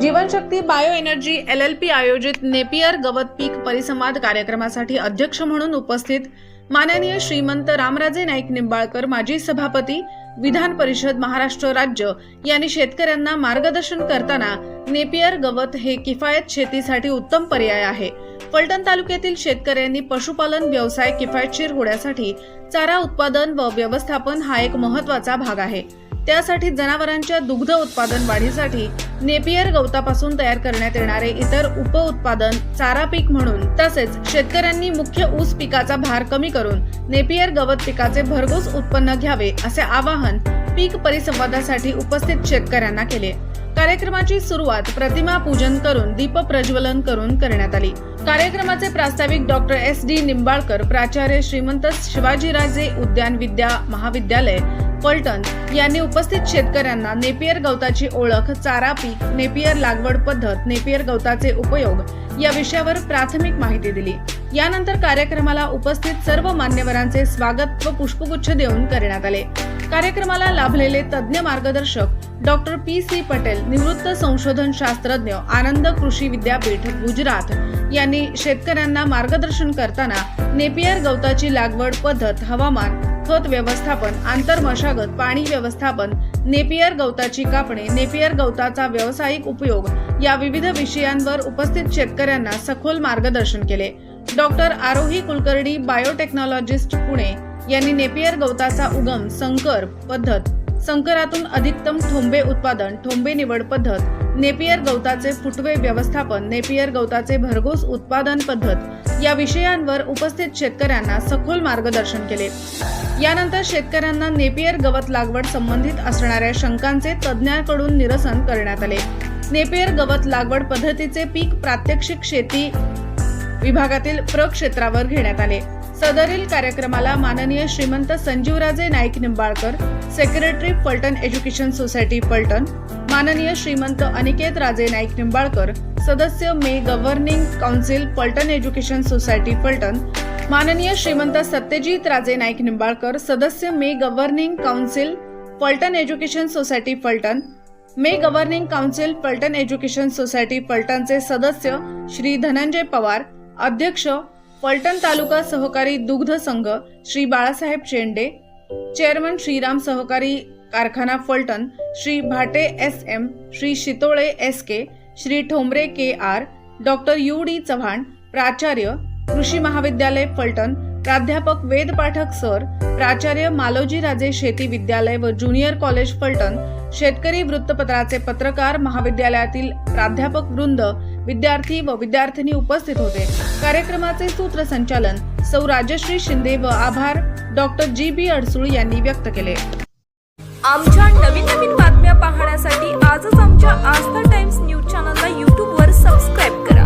जीवनशक्ती bio energy L L P आयोजित Napier गवत पीक परिसंवाद कार्यक्रमासाठी अध्यक्ष म्हणून उपस्थित माननीय श्रीमंत रामराजे नाईक निंबाळकर माजी सभापती विधान परिषद महाराष्ट्र राज्य यांनी शेतकऱ्यांना मार्गदर्शन करताना नेपियर गवत हे किफायत शेतीसाठी उत्तम पर्याय आहे. फलटण तालुक्यातील शेतकऱ्यांनी पशुपालन व्यवसाय किफायतशीर होण्यासाठी चारा उत्पादन व व्यवस्थापन हा एक महत्त्वाचा भाग आहे. त्यासाठी जनावरांच्या दुग्ध उत्पादन वाढीसाठी नेपियर गवतापासून तयार करण्यात येणारे इतर उप उत्पादन चारा पीक म्हणून तसेच शेतकऱ्यांनी मुख्य ऊस पिकाचा भार कमी करून नेपियर गवत पिकाचे भरघोस उत्पन्न घ्यावे असे आवाहन पीक परिसंवादासाठी उपस्थित शेतकऱ्यांना केले. कार्यक्रमाची सुरुवात प्रतिमा पूजन करून दीप प्रज्वलन करून करण्यात आली. कार्यक्रमाचे प्रास्ताविक डॉक्टर एस. डी. निंबाळकर प्राचार्य श्रीमंत शिवाजीराजे उद्यान विद्या महाविद्यालय फलटण यांनी उपस्थित शेतकऱ्यांना नेपियर गवताची ओळख चारा पीक नेपियर लागवड पद्धत नेपियर गवताचे उपयोग या विषयावर प्राथमिक माहिती दिली. यानंतर कार्यक्रमाला उपस्थित सर्व मान्यवरांचे स्वागत व पुष्पगुच्छ देऊन करण्यात आले. कार्यक्रमाला लाभलेले तज्ज्ञ मार्गदर्शक डॉक्टर पी. सी. पटेल निवृत्त संशोधन शास्त्रज्ञ आनंद कृषी विद्यापीठ गुजरात यांनी शेतकऱ्यांना मार्गदर्शन करताना नेपियर गवताची लागवड पद्धत हवामान खत व्यवस्थापन आंतरमशागत पाणी व्यवस्थापन नेपियर गवताची कापणी नेपियर गवताचा व्यावसायिक उपयोग या विविध विषयांवर उपस्थित शेतकऱ्यांना सखोल मार्गदर्शन केले. डॉक्टर आरोही कुलकर्णी बायोटेक्नॉलॉजिस्ट पुणे यांनी नेपियर गवताचा उगम संकर पद्धत संकरातून अधिकतम ठोंबे उत्पादन ठोंबे निवड पद्धत नेपियर गवताचे फुटवे व्यवस्थापन नेपियर गवताचे भरघोस उत्पादन पद्धत या विषयांवर उपस्थित शेतकऱ्यांना सखोल मार्गदर्शन केले. यानंतर शेतकऱ्यांना नेपियर गवत लागवड संबंधित असणाऱ्या शंकांचे तज्ज्ञांकडून निरसन करण्यात आले. नेपियर गवत लागवड पद्धतीचे पीक प्रात्यक्षिक शेती विभागातील प्रक्षेत्रावर घेण्यात आले. सदरील कार्यक्रमाला माननीय Shrimant Sanjeevraje Naik Nimbalkar secretary Phaltan education society Phaltan माननीय श्रीमंत अनिकेत राजे नाईक निंबाळकर सदस्य मे governing council Phaltan education society Phaltan माननीय श्रीमंत सत्यजित राजे नाईक निंबाळकर सदस्य मे governing council Phaltan education society Phaltan. मे governing council Phaltan education society फलटणचे सदस्य श्री धनंजय पवार अध्यक्ष फलटण तालुका सहकारी दुग्ध संघ श्री बाळासाहेब शेंडे चेअरमन श्रीराम सहकारी कारखाना Phaltan Shri Bhate S M Shri Shitole S K Shri Thombare K R doctor U D Chavan प्राचार्य कृषी महाविद्यालय फलटण प्राध्यापक वेद पाठक सर प्राचार्य मालोजी राजे शेती विद्यालय व ज्युनियर कॉलेज फलटण शेतकरी वृत्तपत्राचे पत्रकार महाविद्यालयातील प्राध्यापक वृंद विद्यार्थी व विद्यार्थिनी उपस्थित होते. कार्यक्रमाचे सूत्रसंचालन सौ राजश्री शिंदे व आभार डॉक्टर जी बी अडसूळ यांनी व्यक्त केले. आमच्या नवीन नवीन बातम्या पाहण्यासाठी आजच आमच्या आस्था टाइम्स न्यूज चॅनलला यूट्यूबवर सबस्क्राईब करा.